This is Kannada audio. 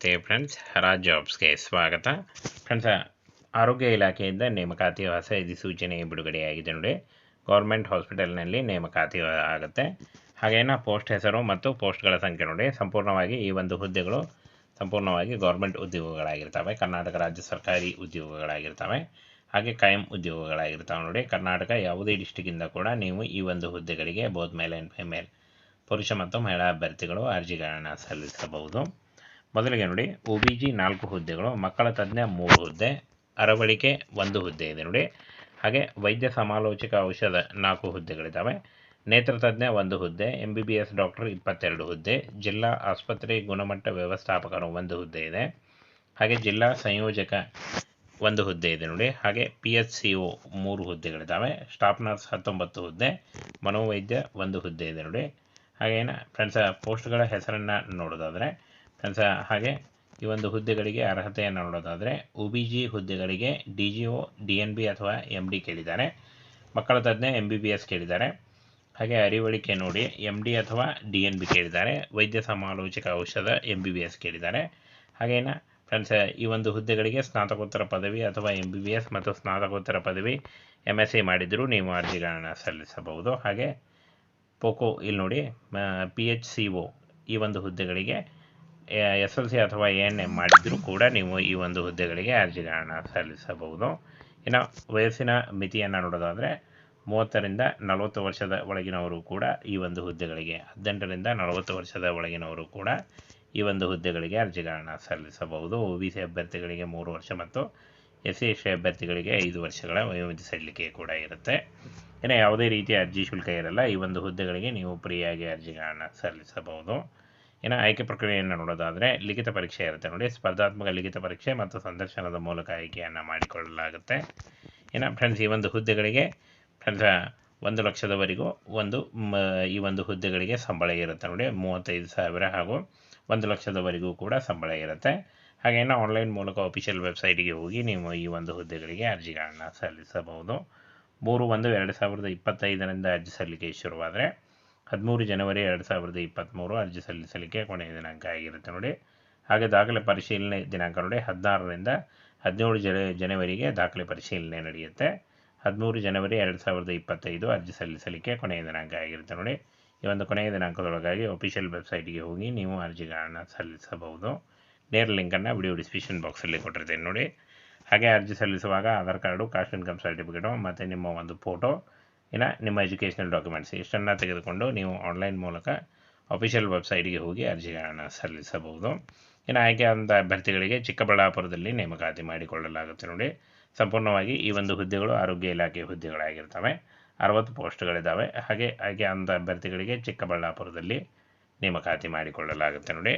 ನಮಸ್ತೆ ಫ್ರೆಂಡ್ಸ್ ಹರಾಜ್ ಜಾಬ್ಸ್ಗೆ ಸ್ವಾಗತ. ಫ್ರೆಂಡ್ಸ್ ಆರೋಗ್ಯ ಇಲಾಖೆಯಿಂದ ನೇಮಕಾತಿ ಹೊಸ ಅಧಿಸೂಚನೆ ಬಿಡುಗಡೆಯಾಗಿದೆ ನೋಡಿ. ಗೌರ್ಮೆಂಟ್ ಹಾಸ್ಪಿಟಲ್ನಲ್ಲಿ ನೇಮಕಾತಿ ಆಗುತ್ತೆ. ಹಾಗೇನ ಪೋಸ್ಟ್ ಹೆಸರು ಮತ್ತು ಪೋಸ್ಟ್ಗಳ ಸಂಖ್ಯೆ ನೋಡಿ. ಸಂಪೂರ್ಣವಾಗಿ ಈ ಒಂದು ಹುದ್ದೆಗಳು ಸಂಪೂರ್ಣವಾಗಿ ಗೌರ್ಮೆಂಟ್ ಉದ್ಯೋಗಗಳಾಗಿರ್ತವೆ. ಕರ್ನಾಟಕ ರಾಜ್ಯ ಸರ್ಕಾರಿ ಉದ್ಯೋಗಗಳಾಗಿರ್ತವೆ. ಹಾಗೆ ಕಾಯಂ ಉದ್ಯೋಗಗಳಾಗಿರ್ತವೆ ನೋಡಿ. ಕರ್ನಾಟಕ ಯಾವುದೇ ಡಿಸ್ಟಿಕ್ಕಿಂದ ಕೂಡ ನೀವು ಈ ಒಂದು ಹುದ್ದೆಗಳಿಗೆ ಬೋತ್ ಮೇಲ್ ಆ್ಯಂಡ್ ಫಿಮೇಲ್ ಪುರುಷ ಮತ್ತು ಮಹಿಳಾ ಅಭ್ಯರ್ಥಿಗಳು ಅರ್ಜಿಗಳನ್ನು ಸಲ್ಲಿಸಬಹುದು. ಮೊದಲಿಗೆ ನೋಡಿ, ಒ ಬಿ ಜಿ ನಾಲ್ಕು ಹುದ್ದೆಗಳು, ಮಕ್ಕಳ ತಜ್ಞ ಮೂರು ಹುದ್ದೆ, ಅರವಳಿಕೆ ಒಂದು ಹುದ್ದೆ ಇದೆ ನೋಡಿ. ಹಾಗೆ ವೈದ್ಯ ಸಮಾಲೋಚಕ ಔಷಧ ನಾಲ್ಕು ಹುದ್ದೆಗಳಿದ್ದಾವೆ. ನೇತ್ರತಜ್ಞ ಒಂದು ಹುದ್ದೆ M B B S doctor ಇಪ್ಪತ್ತೆರಡು ಹುದ್ದೆ, ಜಿಲ್ಲಾ ಆಸ್ಪತ್ರೆ ಗುಣಮಟ್ಟ ವ್ಯವಸ್ಥಾಪಕರು ಒಂದು ಹುದ್ದೆ ಇದೆ. ಹಾಗೆ ಜಿಲ್ಲಾ ಸಂಯೋಜಕ ಒಂದು ಹುದ್ದೆ ಇದೆ ನೋಡಿ. ಹಾಗೆ ಪಿ ಎಚ್ ಸಿ ಒ ಮೂರು ಹುದ್ದೆಗಳಿದ್ದಾವೆ. ಸ್ಟಾಫ್ ನರ್ಸ್ ಹತ್ತೊಂಬತ್ತು ಹುದ್ದೆ, ಮನೋವೈದ್ಯ ಒಂದು ಹುದ್ದೆ ಇದೆ ನೋಡಿ. ಹಾಗೇನ ಫ್ರೆಂಡ್ಸ್ ಪೋಸ್ಟ್ಗಳ ಹೆಸರನ್ನು ನೋಡೋದಾದರೆ ಫ್ರೆಂಡ್ಸ ಹಾಗೆ ಈ ಒಂದು ಹುದ್ದೆಗಳಿಗೆ ಅರ್ಹತೆಯನ್ನು ನೋಡೋದಾದರೆ ಒ ಬಿ ಜಿ ಹುದ್ದೆಗಳಿಗೆ D G O, D N B ಅಥವಾ ಎಂ ಡಿ ಕೇಳಿದ್ದಾರೆ. ಮಕ್ಕಳ ತಜ್ಞ ಎಂ ಬಿ ಬಿ ಎಸ್ ಕೇಳಿದ್ದಾರೆ. ಹಾಗೆ ಅರಿವಳಿಕೆ ನೋಡಿ ಎಂ ಡಿ ಅಥವಾ ಡಿ ಎನ್ ಬಿ ಕೇಳಿದ್ದಾರೆ. ವೈದ್ಯ ಸಮಾಲೋಚಕ ಔಷಧ ಎಂ ಬಿ ಬಿ ಎಸ್ ಕೇಳಿದ್ದಾರೆ. ಹಾಗೇನ ಫ್ರೆಂಡ್ಸ್, ಈ ಒಂದು ಹುದ್ದೆಗಳಿಗೆ ಸ್ನಾತಕೋತ್ತರ ಪದವಿ ಅಥವಾ ಎಂ ಬಿ ಬಿ ಎಸ್ ಮತ್ತು ಸ್ನಾತಕೋತ್ತರ ಪದವಿ ಎಂ ಎಸ್ ಸಿ ಮಾಡಿದರೂ ನೀವು ಅರ್ಜಿಗಳನ್ನು ಸಲ್ಲಿಸಬಹುದು. ಹಾಗೆ ಪೋಕೋ ಇಲ್ಲಿ ನೋಡಿ ಪಿ ಎಚ್ ಸಿ ಒ ಈ ಒಂದು ಹುದ್ದೆಗಳಿಗೆ ಎಸ್ ಎಲ್ ಸಿ ಅಥವಾ ಎ ಎನ್ ಎಂ ಮಾಡಿದರೂ ಕೂಡ ನೀವು ಈ ಒಂದು ಹುದ್ದೆಗಳಿಗೆ ಅರ್ಜಿಗಳನ್ನು ಸಲ್ಲಿಸಬಹುದು. ಇನ್ನು ವಯಸ್ಸಿನ ಮಿತಿಯನ್ನು ನೋಡೋದಾದರೆ, ಮೂವತ್ತರಿಂದ ನಲವತ್ತು ವರ್ಷದ ಒಳಗಿನವರು ಕೂಡ ಈ ಒಂದು ಹುದ್ದೆಗಳಿಗೆ, ಹದಿನೆಂಟರಿಂದ ನಲವತ್ತು ವರ್ಷದ ಒಳಗಿನವರು ಕೂಡ ಈ ಒಂದು ಹುದ್ದೆಗಳಿಗೆ ಅರ್ಜಿಗಳನ್ನು ಸಲ್ಲಿಸಬಹುದು. ಒ ಬಿ ಸಿ ಅಭ್ಯರ್ಥಿಗಳಿಗೆ ಮೂರು ವರ್ಷ ಮತ್ತು ಎಸ್ ಸಿ ಎಸ್ ಟಿ ಅಭ್ಯರ್ಥಿಗಳಿಗೆ ಐದು ವರ್ಷಗಳ ವಯೋಮಿತಿ ಸಡಿಲಿಕೆ ಕೂಡ ಇರುತ್ತೆ. ಇನ್ನು ಯಾವುದೇ ರೀತಿಯ ಅರ್ಜಿ ಶುಲ್ಕ ಇರಲ್ಲ. ಈ ಒಂದು ಹುದ್ದೆಗಳಿಗೆ ನೀವು ಫ್ರೀಯಾಗಿ ಅರ್ಜಿಗಳನ್ನು ಸಲ್ಲಿಸಬಹುದು. ಇನ್ನು ಆಯ್ಕೆ ಪ್ರಕ್ರಿಯೆಯನ್ನು ನೋಡೋದಾದರೆ ಲಿಖಿತ ಪರೀಕ್ಷೆ ಇರುತ್ತೆ ನೋಡಿ. ಸ್ಪರ್ಧಾತ್ಮಕ ಲಿಖಿತ ಪರೀಕ್ಷೆ ಮತ್ತು ಸಂದರ್ಶನದ ಮೂಲಕ ಆಯ್ಕೆಯನ್ನು ಮಾಡಿಕೊಳ್ಳಲಾಗುತ್ತೆ. ಇನ್ನು ಫ್ರೆಂಡ್ಸ್ ಈ ಒಂದು ಹುದ್ದೆಗಳಿಗೆ ಫ್ರೆಂಡ್ಸ್ ಒಂದು ಲಕ್ಷದವರೆಗೂ ಒಂದು ಈ ಒಂದು ಹುದ್ದೆಗಳಿಗೆ ಸಂಬಳ ಇರುತ್ತೆ ನೋಡಿ. ಮೂವತ್ತೈದು ಸಾವಿರ ಹಾಗೂ ಒಂದು ಲಕ್ಷದವರೆಗೂ ಕೂಡ ಸಂಬಳ ಇರುತ್ತೆ. ಹಾಗೇನು ಆನ್ಲೈನ್ ಮೂಲಕ ಅಫಿಷಿಯಲ್ ವೆಬ್ಸೈಟಿಗೆ ಹೋಗಿ ನೀವು ಈ ಒಂದು ಹುದ್ದೆಗಳಿಗೆ ಅರ್ಜಿಗಳನ್ನು ಸಲ್ಲಿಸಬಹುದು. ಮೂರು ಒಂದು ಎರಡು ಸಾವಿರದ ಇಪ್ಪತ್ತೈದರಿಂದ ಅರ್ಜಿ ಸಲ್ಲಿಕೆ ಶುರುವಾದರೆ ಹದಿಮೂರು ಜನವರಿ ಎರಡು ಸಾವಿರದ ಇಪ್ಪತ್ತ್ಮೂರು ಅರ್ಜಿ ಸಲ್ಲಿಸಲಿಕ್ಕೆ ಕೊನೆಯ ದಿನಾಂಕ ಆಗಿರುತ್ತೆ ನೋಡಿ. ಹಾಗೆ ದಾಖಲೆ ಪರಿಶೀಲನೆ ದಿನಾಂಕ ನೋಡಿ, ಹದಿನಾರರಿಂದ ಹದಿನೇಳು ಜನ, ಜನವರಿಗೆ ದಾಖಲೆ ಪರಿಶೀಲನೆ ನಡೆಯುತ್ತೆ. ಹದಿಮೂರು ಜನವರಿ ಎರಡು ಸಾವಿರದ ಇಪ್ಪತ್ತೈದು ಅರ್ಜಿ ಸಲ್ಲಿಸಲಿಕ್ಕೆ ಕೊನೆಯ ದಿನಾಂಕ ಆಗಿರುತ್ತೆ ನೋಡಿ. ಈ ಒಂದು ಕೊನೆಯ ದಿನಾಂಕದೊಳಗಾಗಿ ಅಫಿಷಿಯಲ್ ವೆಬ್ಸೈಟ್ಗೆ ಹೋಗಿ ನೀವು ಅರ್ಜಿಗಳನ್ನು ಸಲ್ಲಿಸಬಹುದು. ನೇರ ಲಿಂಕನ್ನು ವಿಡಿಯೋ ಡಿಸ್ಕ್ರಿಪ್ಷನ್ ಬಾಕ್ಸಲ್ಲಿ ಕೊಟ್ಟಿರ್ತೀನಿ ನೋಡಿ. ಹಾಗೆ ಅರ್ಜಿ ಸಲ್ಲಿಸುವಾಗ Aadhaar card caste income certificate ಮತ್ತು ನಿಮ್ಮ ಒಂದು ಫೋಟೋ ಇನ್ನು ನಿಮ್ಮ ಎಜುಕೇಷನಲ್ ಡಾಕ್ಯುಮೆಂಟ್ಸ್ ಇಷ್ಟನ್ನು ತೆಗೆದುಕೊಂಡು ನೀವು ಆನ್ಲೈನ್ ಮೂಲಕ ಅಫಿಷಿಯಲ್ ವೆಬ್ಸೈಟ್ಗೆ ಹೋಗಿ ಅರ್ಜಿಗಳನ್ನು ಸಲ್ಲಿಸಬಹುದು. ಇನ್ನು ಆಯ್ಕೆಯಾದಂಥ ಅಭ್ಯರ್ಥಿಗಳಿಗೆ ಚಿಕ್ಕಬಳ್ಳಾಪುರದಲ್ಲಿ ನೇಮಕಾತಿ ಮಾಡಿಕೊಳ್ಳಲಾಗುತ್ತೆ ನೋಡಿ. ಸಂಪೂರ್ಣವಾಗಿ ಈ ಒಂದು ಹುದ್ದೆಗಳು ಆರೋಗ್ಯ ಇಲಾಖೆ ಹುದ್ದೆಗಳಾಗಿರ್ತವೆ. ಅರವತ್ತು ಪೋಸ್ಟ್ಗಳಿದ್ದಾವೆ ಹಾಗೆ ಆಯ್ಕೆಯಾದಂಥ ಅಭ್ಯರ್ಥಿಗಳಿಗೆ ಚಿಕ್ಕಬಳ್ಳಾಪುರದಲ್ಲಿ ನೇಮಕಾತಿ ಮಾಡಿಕೊಳ್ಳಲಾಗುತ್ತೆ ನೋಡಿ.